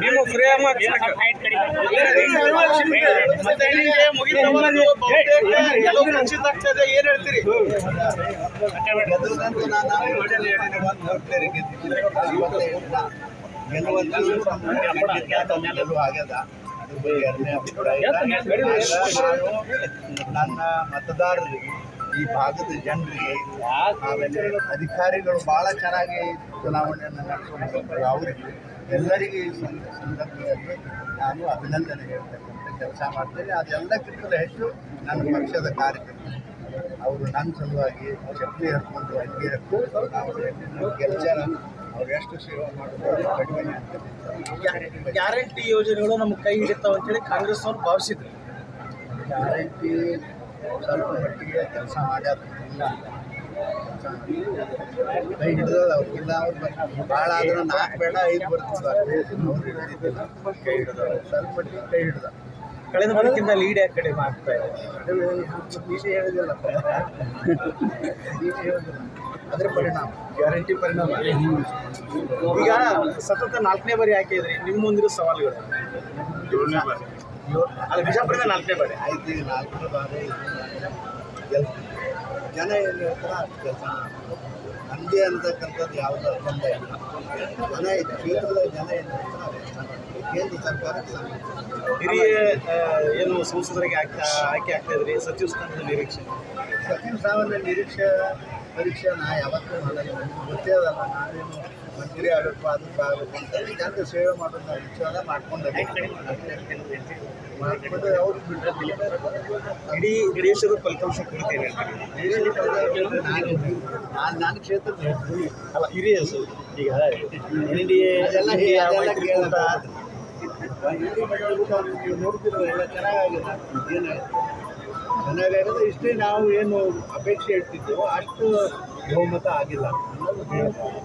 ನೀವು ಫ್ರೀ ಏನ್ ಹೇಳ್ತೀರಿ? ಆಗ್ಯದ ನನ್ನ ಮತದಾರರಿಗೆ ಈ ಭಾಗದ ಜನರಿಗೆ ಆಮೇಲೆ ಅಧಿಕಾರಿಗಳು ಬಹಳ ಚೆನ್ನಾಗಿ ಚುನಾವಣೆಯನ್ನು ನಡೆಸ್ಕೊಂಡು ಅವರಿಗೆ ಎಲ್ಲರಿಗೆ ಈ ಸಂದರ್ಭದಲ್ಲಿ ನಾನು ಅಭಿನಂದನೆ ಹೇಳ್ತಕ್ಕಂಥ ಕೆಲಸ ಮಾಡ್ತೇನೆ. ಅದೆಲ್ಲಕ್ಕಿಂತಲೂ ಹೆಚ್ಚು ನನ್ನ ಪಕ್ಷದ ಕಾರ್ಯಕರ್ತರು. ಅವರು ನನ್ನ ಸಲುವಾಗಿ ಚಪ್ಪಲಿ ಹಾಕೊಂಡು ಅಡುಗೆ ಹಾಕೊಂಡು ಕೆಲಸ ಗೆಲ್ಚಾರ ಅವ್ರು ಎಷ್ಟು ಸೇವೆ ಮಾಡಿದ್ರು ಕಡಿಮೆ ಅಂತ ಗ್ಯಾರಂಟಿ ಯೋಜನೆಗಳು ನಮ್ಗೆ ಕೈ ಹಿಡಿತಾವ ಅಂತೇಳಿ ಕಾಂಗ್ರೆಸ್ ಅವ್ರು ಭಾವಿಸಿದ್ರು. ಗ್ಯಾರಂಟಿ ಸ್ವಲ್ಪ ಮಟ್ಟಿಗೆ ಕೆಲಸ ಮಾಡ್ಯಾರ ಇಲ್ಲ ಕೈ ಹಿಡಿದದ ಇಲ್ಲ ಅವ್ರು ಭಾಳ ಆದ್ರೆ ನಾಲ್ಕು ಬೇಡ ಐದು ಬರ್ತದೆ ಅವ್ರು ಹಿಡಿದಿಲ್ಲ ಕೈ ಹಿಡಿದ ಸ್ವಲ್ಪ ಮಟ್ಟಿಗೆ ಕೈ ಹಿಡಿದ. ಕಳೆದ ಬರೋದಕ್ಕಿಂತ ಲೀಡ್ ಯಾಕೆ ಕಡಿಮೆ ಆಗ್ತಾ ಇದೆ? ನೀವೇ ಹೇಳಿದಿಲ್ಲ ಅದ್ರ ಪರಿಣಾಮ. ಗ್ಯಾರಂಟಿ ಪರಿಣಾಮ. ಈಗ ಸತತ ನಾಲ್ಕನೇ ಬಾರಿ ಹಾಕಿದ್ರೆ ನಿಮ್ಮ ಮುಂದಿರೋ ಸವಾಲುಗಳು. ಅಲ್ಲ ಬಿಜಾಪುರದ ನಾಲ್ಕನೇ ಬಾರಿ. ಐದು ನಾಲ್ಕನೇ ಬಾರಿ ಜನ ಏನು ಹೇಳ್ತಾರ ಅಂತ ಕೆಲಸ ನಮ್ಮದೇ ಅನ್ನತಕ್ಕಂಥದ್ದು ಯಾವುದೋ ಅರ್ಥ ಇಲ್ಲ. ಜನ ಈ ಕ್ಷೇತ್ರದ ಜನ ಏನು ಹೇಳ್ತಾರೆ ಅದು ಕೇಂದ್ರ ಸರ್ಕಾರಕ್ಕೆ ಸಂಬಂಧ ಹಿರಿಯ ಏನು ಸಂಸದರಿಗೆ ಆಯ್ಕೆ ಆಯ್ಕೆ ಆಗ್ತಾ ಇದ್ರಿ? ಸಚಿವ ಸ್ಥಾನದ ನಿರೀಕ್ಷೆ? ಸಚಿವ ಸ್ಥಾನದ ನಿರೀಕ್ಷೆ ಪರೀಕ್ಷೆ ನಾ ಯಾವತ್ತೂ ಮಾಡಲ್ಲ ನನಗೆ ಗೊತ್ತೇ ಅದಲ್ಲ ನಾನೇನು ಮಂತ್ರಿ ಆಗಬೇಕು ಅದಕ್ಕೆ ಆಗಬೇಕು ಅಂತ. ಜನರು ಸೇವೆ ಮಾಡೋದು ವಿಚಾರ ಮಾಡ್ಕೊಂಡು ಮಾಡ್ಕೊಂಡು ಅವ್ರು ಇಡೀ ದೇಶದ ಫಲಿತಾಂಶ ಕುರಿತೇನೆ ನಾನು ನಾನು ನನ್ನ ಕ್ಷೇತ್ರದ ಅಲ್ಲ ಹಿರಿಯ ಸ- ಈಗ ಎನ್ ಡಿ ಎ ಎಲ್ಲ ನೀವು ನೋಡ್ತಿರೋ ಎಲ್ಲ ಚೆನ್ನಾಗಾಗಿದೆ. ಏನಾಯ್ತು? ಚೆನ್ನಾಗಾಗಿದೆ ಇಷ್ಟೇ ನಾವು ಏನು ಅಪೇಕ್ಷೆ ಇಡ್ತಿದ್ದೆವು ಅಷ್ಟು ಬಹುಮತ ಆಗಿಲ್ಲ ಅನ್ನೋದು ಹೇಳ್ಬೋದು.